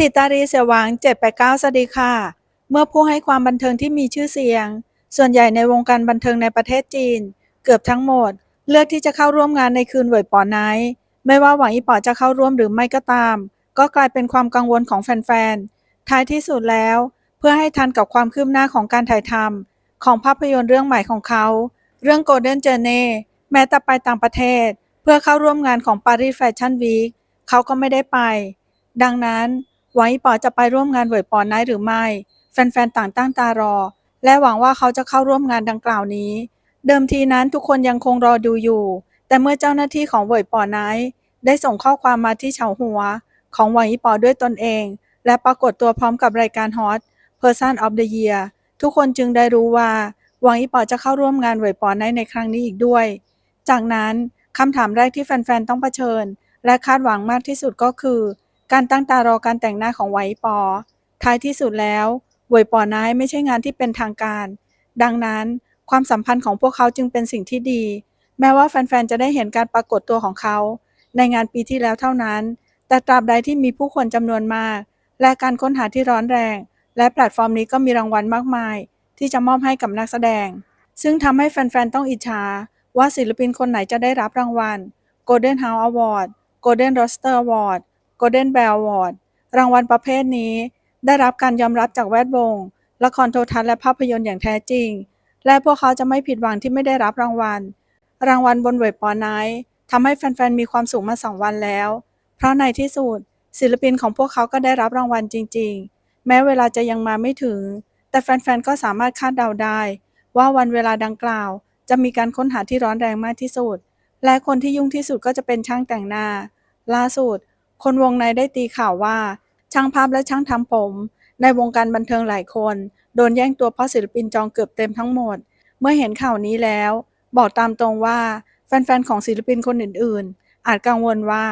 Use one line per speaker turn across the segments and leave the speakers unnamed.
ถิตารีเสียหวัง789สวัสดีค่ะ เมื่อผู้ให้ความบันเทิงที่มีชื่อเสียง ส่วนใหญ่ในวงการบันเทิงในประเทศจีน เกือบทั้งหมด เลือกที่จะเข้าร่วมงานในคืนเหวยป๋อไนท์ไม่ว่าหวังอีป๋อจะเข้าร่วมหรือไม่ก็ตาม ก็กลายเป็นความกังวลของแฟนๆ ท้ายที่สุดแล้ว เพื่อให้ทันกับความคืบหน้าของการถ่ายทำของภาพยนตร์เรื่องใหม่ของเขา เรื่อง Golden Journey แม้แต่ไปต่างประเทศ เพื่อเข้าร่วมงานของ Paris Fashion Week เขาก็ไม่ได้ไป ดังนั้น หวังอีป๋อจะไปร่วมงานเวยปอนไนท์หรือไม่ แฟนๆ ต่างตั้งตารอ และหวังว่าเขาจะเข้าร่วมงานดังกล่าวนี้ เดิมทีนั้นทุกคนยังคงรอดูอยู่ แต่เมื่อเจ้าหน้าที่ของเวยปอไนท์ได้ส่งข้อความมาที่เฉาหัว ของหวังอีป๋อด้วยตนเอง และปรากฏตัวพร้อมกับรายการฮอต Person of the Year ทุกคนจึงได้รู้ว่าหวังอีป๋อจะเข้าร่วมงานเวยปอไนท์ในครั้งนี้อีกด้วย จากนั้นคำถามแรกที่แฟนๆ ต้องเผชิญ และคาดหวังมากที่สุดก็คือ การตั้งตารอการแต่งหน้าของไวปอ ท้ายที่สุดแล้วเวยปอนท์ไม่ใช่งานที่เป็นทางการ ดังนั้นความสัมพันธ์ของพวกเขาจึงเป็นสิ่งที่ดี แม้ว่าแฟนๆ จะได้เห็นการปรากฏตัวของเขา ในงานปีที่แล้วเท่านั้น แต่ตราบใดที่มีผู้คนจำนวนมาก และการค้นหาที่ร้อนแรง และแพลตฟอร์มนี้ก็มีรางวัลมากมาย ที่จะมอบให้กับนักแสดง ซึ่งทำให้แฟนๆ ต้องอิจฉาว่าศิลปินคนไหนจะได้รับรางวัล Golden House Award Golden Roster Award Golden Bell Award รางวัลประเภทนี้ ได้รับการยอมรับจากแวดวง ละครโทรทัศน์และภาพยนตร์อย่างแท้จริง และพวกเขาจะไม่ผิดหวังที่ไม่ได้รับรางวัล รางวัลบนเว็บปอไนท์ทำให้แฟนๆ มีความสุขมาสองวันแล้ว เพราะในที่สุดศิลปินของพวกเขาก็ได้รับรางวัลจริง ๆ แม้เวลาจะยังมาไม่ถึง แต่แฟนๆ ก็สามารถคาดเดาได้ ว่าวันเวลาดังกล่าว จะมีการค้นหาที่ร้อนแรงมากที่สุด และคนที่ยุ่งที่สุดก็จะเป็นช่างแต่งหน้า ล่าสุด คนวงในได้ตีข่าวว่า ช่างภาพและช่างทำผม ในวงการบันเทิงหลายคน โดนแย่งตัวเพราะศิลปินจองเกือบเต็มทั้งหมด เมื่อเห็นข่าวนี้แล้ว บอกตามตรงว่าแฟนๆของศิลปินคนอื่นๆ อาจกังวลว่า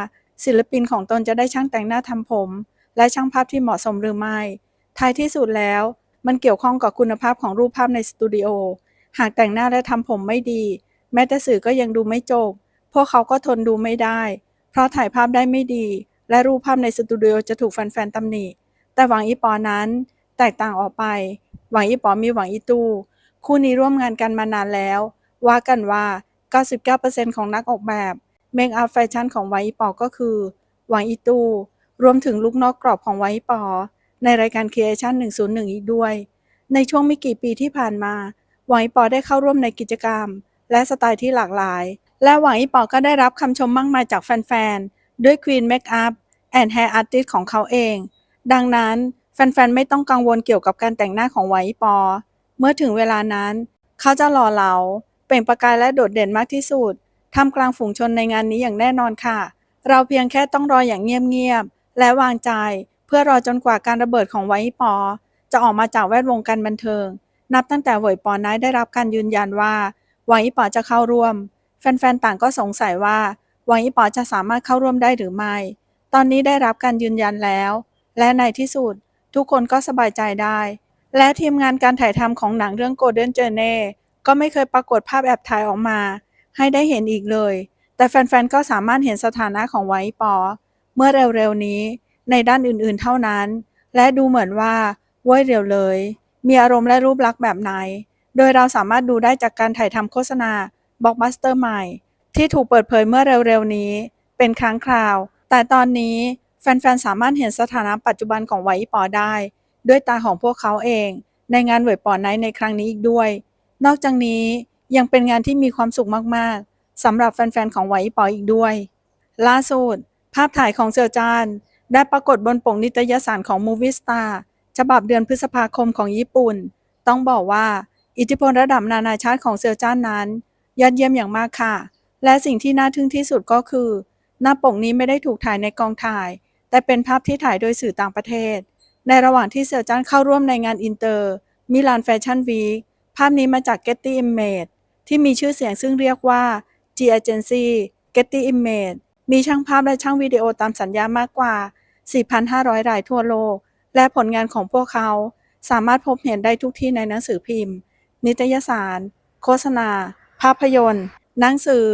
ศิลปินของตนจะได้ช่างแต่งหน้าทำผม และช่างภาพที่เหมาะสมหรือไม่ ท้ายที่สุดแล้ว มันเกี่ยวข้องกับคุณภาพของรูปภาพในสตูดิโอ หากแต่งหน้าและทำผมไม่ดี แม้แต่สื่อก็ยังดูไม่จบ พวกเขาก็ทนดูไม่ได้ เพราะถ่ายภาพได้ไม่ดี และรูปภาพในสตูดิโอจะถูกแฟนๆตำหนิ แต่หวังอีปอนั้นแตกต่างออกไป หวังอีปอมีหวังอีตูคู่นี้ร่วมงานกันมานานแล้ว ว่ากันว่า 99%ของนักออกแบบเมคอัพแฟชั่นของหวังอีปอก็คือหวังอีตูรวมถึงลุกนอกกรอบของหวังอีปอ ในรายการ Creation 101 อีกด้วย ในช่วงไม่กี่ปีที่ผ่านมา หวังอีปอได้เข้าร่วมในกิจกรรม และสไตล์ที่หลากหลาย และหวังอีปอก็ได้รับคำชมมากมายจากแฟนๆ ด้วย Queen Makeup and Hair Artist ของเขาเอง ดังนั้นแฟนๆ ไม่ต้องกังวลเกี่ยวกับการแต่งหน้าของหวังอีปอ เมื่อถึงเวลานั้น เขาจะหล่อเหลา เปล่งประกายและโดดเด่นมากที่สุดท่ามกลางฝูงชนในงานนี้อย่างแน่นอนค่ะ เราเพียงแค่ต้องรออย่างเงียบๆ และวางใจ เพื่อรอจนกว่าการระเบิดของไวปอ จะออกมาจากแวดวงการบันเทิง นับตั้งแต่เวยปอนท์ได้รับการยืนยันว่าหวังอีปอจะเข้าร่วม แฟนๆ ต่างก็สงสัยว่า หวังอีปอจะสามารถเข้าร่วมได้หรือไม่ ตอนนี้ได้รับการยืนยันแล้ว และในที่สุด ทุกคนก็สบายใจได้ และทีมงานการถ่ายทำของหนังเรื่อง Golden Journey ก็ไม่เคยปรากฏภาพแอบถ่ายออกมา ให้ได้เห็นอีกเลย แต่แฟนๆ ก็สามารถเห็นสถานะของไวปอ เมื่อเร็วๆนี้ ในด้านอื่นๆ เท่านั้น และดูเหมือนว่าว้ยเร็วเลย มีอารมณ์และรูปลักษณ์แบบไหน โดยเราสามารถดูได้จากการถ่ายทำโฆษณาบล็อกบัสเตอร์ใหม่ ที่ถูกเปิดเผยเมื่อเร็วๆนี้ เป็นครั้งคราว แต่ตอนนี้แฟนๆ สามารถเห็นสถานะปัจจุบันของไวปอได้ ด้วยตาของพวกเขาเอง ในงานเวยปอไนท์ในครั้งนี้อีกด้วย นอกจากนี้ยังเป็นงานที่มีความสุขมากๆสำหรับแฟนๆ ของไวปออีกด้วย ล่าสุด ภาพถ่ายของเซียวจานได้ปรากฏบนปกนิตยสารของ Movie Star ฉบับเดือนพฤษภาคมของญี่ปุ่น ต้องบอกว่า อิทธิพลระดับนานาชาติของเซียวจ้านนั้น ยอดเยี่ยมอย่างมากค่ะ และสิ่งที่น่าทึ่งที่สุดก็คือ หน้าปกนี้ไม่ได้ถูกถ่ายในกองถ่าย แต่เป็นภาพที่ถ่ายโดยสื่อต่างประเทศ ในระหว่างที่เซียวจ้านเข้าร่วมในงานอินเตอร์มิลานแฟชั่นวีคภาพนี้มาจาก Getty Image ที่มีชื่อเสียงซึ่งเรียกว่า G Agency Getty Image มีช่างภาพและช่างวิดีโอตามสัญญามากกว่า 4,500 รายทั่วโลก และผลงานของพวกเขา สามารถพบเห็นได้ทุกที่ในหนังสือพิมพ์ นิตยสาร โฆษณา ภาพยนตร์ หนังสือ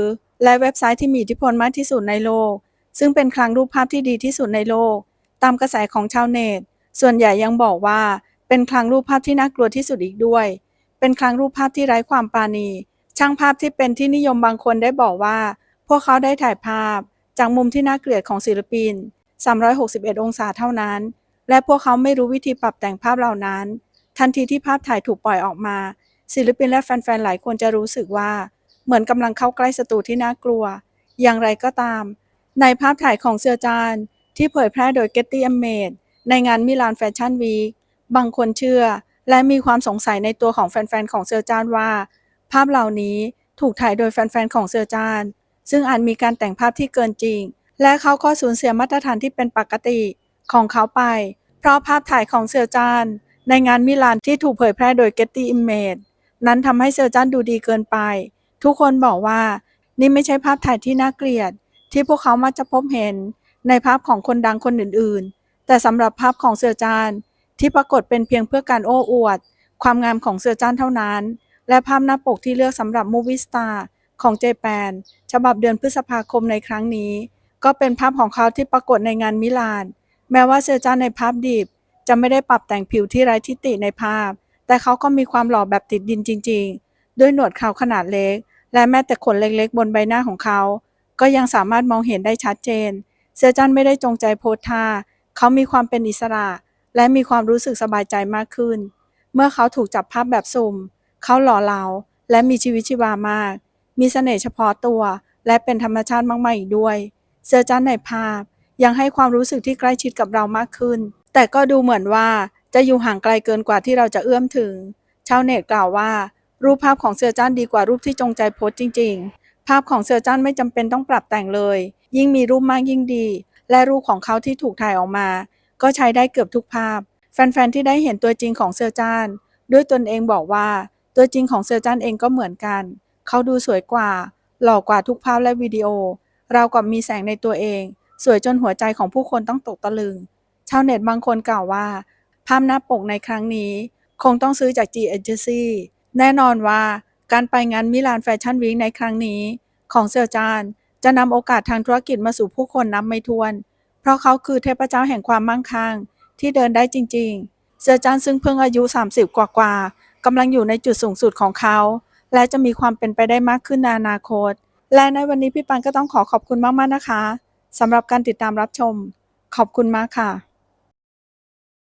และเว็บไซต์ที่มีอิทธิพลมากที่สุดในโลก ซึ่งเป็นคลังรูปภาพที่ดีที่สุดในโลก ตามกระแสของชาวเน็ต ส่วนใหญ่ยังบอกว่า เป็นคลังรูปภาพที่น่ากลัวที่สุดอีกด้วย เป็นคลังรูปภาพที่ไร้ความปราณี ช่างภาพที่เป็นที่นิยมบางคนได้บอกว่า พวกเขาได้ถ่ายภาพ จากมุมที่น่าเกลียดของศิลปิน 361 องศาเท่านั้น และพวกเขาไม่รู้วิธีปรับแต่งภาพเหล่านั้น ทันทีที่ภาพถ่ายถูกปล่อยออกมา ศิลปินและแฟนๆหลายคนจะรู้สึกว่า เหมือนกำลังเข้าใกล้ศัตรูที่น่ากลัว อย่างไรก็ตาม ในภาพถ่ายของเซอร์จานที่เผยแพร่โดย Getty Image ในงานมิลานแฟชั่นวีคบางคนเชื่อ และมีความสงสัยในตัวของแฟนๆของเซอร์จานว่า ภาพเหล่านี้ถูกถ่ายโดยแฟนๆของเซอร์จานซึ่งอาจมีการแต่งภาพที่เกินจริง และเขาก็สูญเสียมาตรฐานที่เป็นปกติของเขาไป เพราะภาพถ่ายของเซอร์จานในงานมิลานที่ถูกเผยแพร่โดย Getty Image นั้นทำให้เซอร์จานดูดีเกินไป ทุกคนบอกว่านี่ไม่ใช่ภาพถ่ายที่น่าเกลียด ที่พวกเขามักจะพบเห็นในภาพของคนดังคนอื่นๆ แต่สำหรับภาพของเซอร์จานที่ปรากฏเป็นเพียงเพื่อการโอ้อวด ความงามของเซอร์จานเท่านั้น และภาพหน้าปกที่เลือกสำหรับมูวิสตาของเจแปนฉบับเดือนพฤษภาคมในครั้งนี้ ก็เป็นภาพของเขาที่ปรากฏในงานมิลาน แม้ว่าเซอร์จานในภาพดิบจะไม่ได้ปรับแต่งผิวที่ไร้ทิฏฐิในภาพ แต่เขาก็มีความหล่อแบบติดดินจริง ๆ ด้วยหนวดเขาขนาดเล็ก และแม้แต่ขนเล็กๆ บนใบหน้าของเขา ก็ยังสามารถมองเห็นได้ชัดเจน เซอร์จันไม่ได้จงใจโพสท่าเขามีความเป็นอิสระ และมีความรู้สึกสบายใจมากขึ้น เมื่อเขาถูกจับภาพแบบสุ่ม เขาหล่อเหลาและมีชีวิตชีวามาก มีเสน่ห์เฉพาะตัว และเป็นธรรมชาติมากๆอีกด้วย เซอร์จันในภาพ ยังให้ความรู้สึกที่ใกล้ชิดกับเรามากขึ้น แต่ก็ดูเหมือนว่าจะอยู่ห่างไกลเกินกว่าที่เราจะเอื้อมถึง ชาวเน็ตกล่าวว่า รูปภาพของเซอร์จันดีกว่ารูปที่จงใจโพสต์จริง ๆ ภาพของเซอร์จันไม่จำเป็นต้องปรับแต่งเลย ยิ่งมีรูปมากยิ่งดี และรูปของเขาที่ถูกถ่ายออกมา ก็ใช้ได้เกือบทุกภาพ แฟนๆที่ได้เห็นตัวจริงของเซอร์จันด้วยตนเองบอกว่า ตัวจริงของเซอร์จันเองก็เหมือนกัน เขาดูสวยกว่า หล่อกว่าทุกภาพและวิดีโอ เรากับมีแสงในตัวเอง สวยจนหัวใจของผู้คนต้องตกตะลึง ชาวเน็ตบางคนกล่าวว่า ภาพหน้าปกในครั้งนี้ คงต้องซื้อจาก G Agency แน่นอนว่าการไปงานมิลานแฟชั่นวีคในครั้งนี้ของเซอร์จานจะนำโอกาสทางธุรกิจมาสู่ผู้คนนับไม่ถ้วน เพราะเขาคือเทพเจ้าแห่งความมั่งคั่งที่เดินได้จริง ๆ เซอร์จานซึ่งเพิ่งอายุ 30 กว่าๆกำลังอยู่ในจุดสูงสุดของเขา และจะมีความเป็นไปได้มากขึ้นในอนาคต และในวันนี้พี่ปันก็ต้องขอขอบคุณมากๆนะคะสำหรับการติดตามรับชม ขอบคุณมากค่ะ